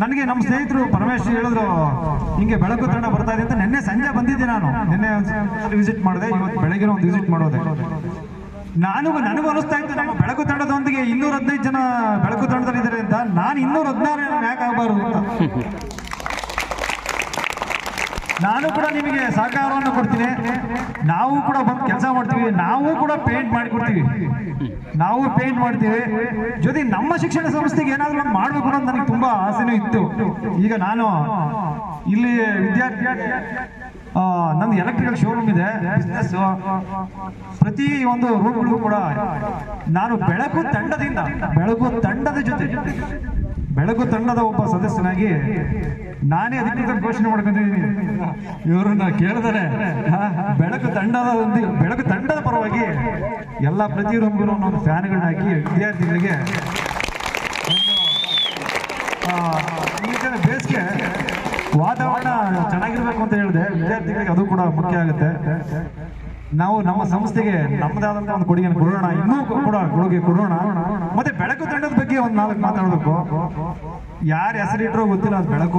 ನನಗೆ ನಮ್ಮ ಸ್ನೇಹಿತರು ಪರಮೇಶ್ವರ್ ಹೇಳಿದ್ರು, ಹಿಂಗೆ ಬೆಳಕು ತಂಡ ಬರ್ತಾ ಇದೆ ಅಂತ ನಿನ್ನೆ ಸಂಜೆ ಬಂದಿದ್ದೆ ನಾನು. ನಿನ್ನೆ ವಿಸಿಟ್ ಮಾಡಿದೆ, ಇವತ್ತು ಬೆಳಗ್ಗೆ ಒಂದು ವಿಸಿಟ್ ಮಾಡೋದೆ. ನಾನು, ನನಗೂ ಅನಿಸ್ತಾ ಇತ್ತು, ನಮ್ಮ ಬೆಳಕು ತಂಡದೊಂದಿಗೆ ಇನ್ನೂರ ಹದಿನೈದು ಜನ ಬೆಳಕು ತಂಡದಲ್ಲಿ ಇದ್ದಾರೆ ಅಂತ. ನಾನು ಇನ್ನೂರ ಹದಿನಾರು ಯಾಕೆ ಆಗಬಾರ್ದು ಅಂತ. ನಾನು ಕೂಡ ನಿಮಗೆ ಸಹಕಾರವನ್ನು ಕೊಡ್ತೀನಿ. ನಾವು ಕೂಡ ಬಂದು ಕೆಲಸ ಮಾಡ್ತೀವಿ. ನಾವು ಕೂಡ ಪೇಂಟ್ ಮಾಡಿಕೊಡ್ತೀವಿ. ನಾವು ಪೇಂಟ್ ಮಾಡ್ತೀವಿ. ಜೊತೆ ನಮ್ಮ ಶಿಕ್ಷಣ ಸಂಸ್ಥೆಗೆ ಏನಾದರೂ ಒಂದು ಮಾಡಬೇಕು ಅಂತ ನನಗೆ ತುಂಬಾ ಆಸೆನೂ ಇತ್ತು. ಈಗ ನಾನು ಇಲ್ಲಿ ವಿದ್ಯಾರ್ಥಿ ನಂದು ಎಲೆಕ್ಟ್ರಿಕಲ್ ಶೋರೂಮ್ ಇದೆ ಬಿಸ್ನೆಸ್ ಪ್ರತಿ ಒಂದು ರೂಮ್ಗಳು ಕೂಡ ನಾನು ಬೆಳಕು ತಂಡದಿಂದ, ಬೆಳಕು ತಂಡದ ಜೊತೆ, ಬೆಳಕು ತಂಡದ ಒಬ್ಬ ಸದಸ್ಯನಾಗಿ ನಾನೇ ಅಧಿಕೃತ ಘೋಷಣೆ ಮಾಡ್ಕೊಂಡಿದ್ದೀನಿ ಇವರನ್ನ ಕೇಳಿದರೆ. ಬೆಳಕು ತಂಡದ ಬೆಳಕು ತಂಡದ ಪರವಾಗಿ ಎಲ್ಲ ಪ್ರತಿ ರೂಮ್ಗೂ ಒಂದು ಫ್ಯಾನ್ಗಳನ್ನ ಹಾಕಿ ವಿದ್ಯಾರ್ಥಿಗಳಿಗೆ ಒಂದು ಬೇಸಿಗೆ ವಾತಾವರಣ ಚೆನ್ನಾಗಿರ್ಬೇಕು ಅಂತ ಹೇಳಿದೆ. ವಿದ್ಯಾರ್ಥಿಗಳಿಗೆ ಅದು ಕೂಡ ಮುಖ್ಯ ಆಗುತ್ತೆ. ನಾವು ನಮ್ಮ ಸಂಸ್ಥೆಗೆ ನಮ್ಮದಾದಂತ ಒಂದು ಕೊಡುಗೆಯನ್ನು ಕೊಡೋಣ. ಇನ್ನೂ ಕೂಡ ಕೊಡುಗೆ ಕೊಡೋಣ. ಮತ್ತೆ ಬೆಳಕು ತಂಡದ ಬಗ್ಗೆ ಒಂದು ನಾಲ್ಕು ಮಾತಾಡಬೇಕು. ಯಾರು ಹೆಸರಿಟ್ರೋ ಗೊತ್ತಿಲ್ಲ, ಅದು ಬೆಳಕು